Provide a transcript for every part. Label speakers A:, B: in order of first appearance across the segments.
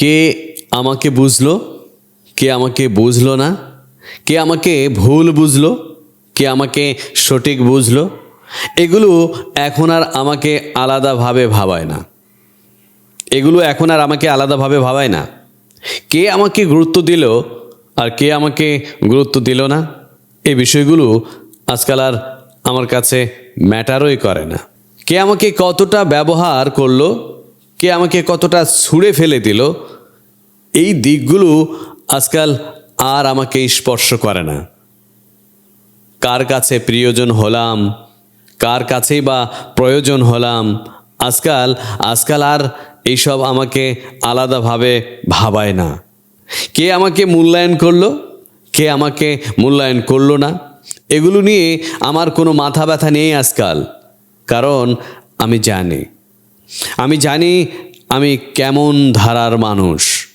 A: কে আমাকে বুঝলো, কে আমাকে বুঝলো না? কে আমাকে ভুল বুঝলো? কে আমাকে সঠিক বুঝলো? এগুলো এখন আর আমাকে আলাদাভাবে ভাবায় না। এগুলো এখন আর আমাকে আলাদাভাবে ভাবায় না। কে আমাকে গুরুত্ব দিল আর কে আমাকে গুরুত্ব দিল না? এই বিষয়গুলো আজকাল আর আমার কাছে ম্যাটারই করে না। কে আমাকে কতটা ব্যবহার করল কে আমাকে কতটা ছুঁড়ে ফেলে দিল, এই দিকগুলো আজকাল আর আমাকে স্পর্শ করে না। কার কাছে প্রিয়জন হলাম, কার কাছেই বা প্রয়োজন হলাম, আজকাল আজকাল আর এইসব আমাকে আলাদাভাবে ভাবায় না। কে আমাকে মূল্যায়ন করল, কে আমাকে মূল্যায়ন করল না, এগুলো নিয়ে আমার কোনো মাথা ব্যথা নেই আজকাল, কারণ আমি জানি। আমি জানি আমি কেমন ধারার মানুষ।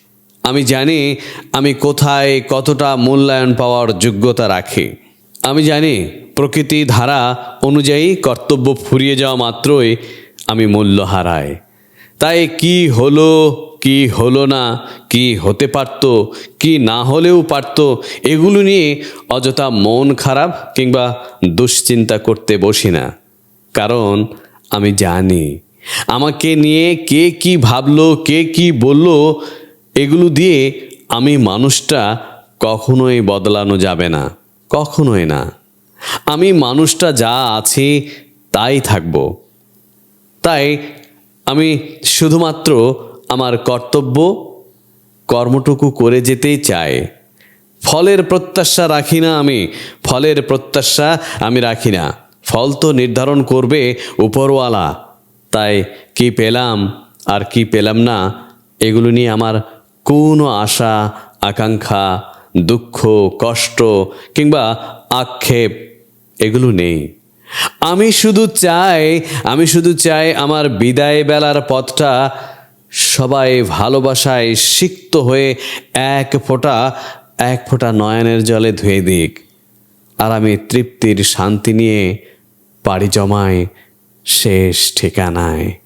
A: আমি জানি আমি কোথায় কতটা মূল্যায়ন পাওয়ার যোগ্যতা রাখি। আমি জানি প্রকৃতি ধারা অনুযায়ী কর্তব্য ফুরিয়ে যাওয়া মাত্রই আমি মূল্য হারাই। তাই কি হলো কি হলো না, কি হতে পারত, কি না হলেও পারত, এগুলো নিয়ে অযথা মন খারাপ কিংবা দুশ্চিন্তা করতে বসি না। কারণ আমি জানি আমাকে নিয়ে কে কি ভাবলো, কে কি বলল, এগুলো দিয়ে আমি মানুষটা কখনোই বদলানো যাবে না, কখনোই না। আমি মানুষটা যা আছে তাই থাকব। তাই আমি শুধুমাত্র আমার কর্তব্য, কর্মটুকু করে যেতেই চাই। ফলের প্রত্যাশা রাখি না আমি, ফলের প্রত্যাশা আমি রাখি না। ফল তো নির্ধারণ করবে উপরওয়ালা। তাই কি পেলাম আর কি পেলাম না, এগুলো নিয়ে আমার কোনো আশা, আকাঙ্ক্ষা, দুঃখ, কষ্ট কিংবা আক্ষেপ এগুলো নেই। আমি শুধু চাই, আমি শুধু চাই আমার বিদায় বেলার পথটা সবাই ভালোবাসায় সিক্ত হয়ে এক ফোঁটা এক ফোঁটা নয়নের জলে ধুয়ে দিক। আর আমি তৃপ্তির শান্তি নিয়ে পাড়ি জমাই শেষ ঠিকানায়।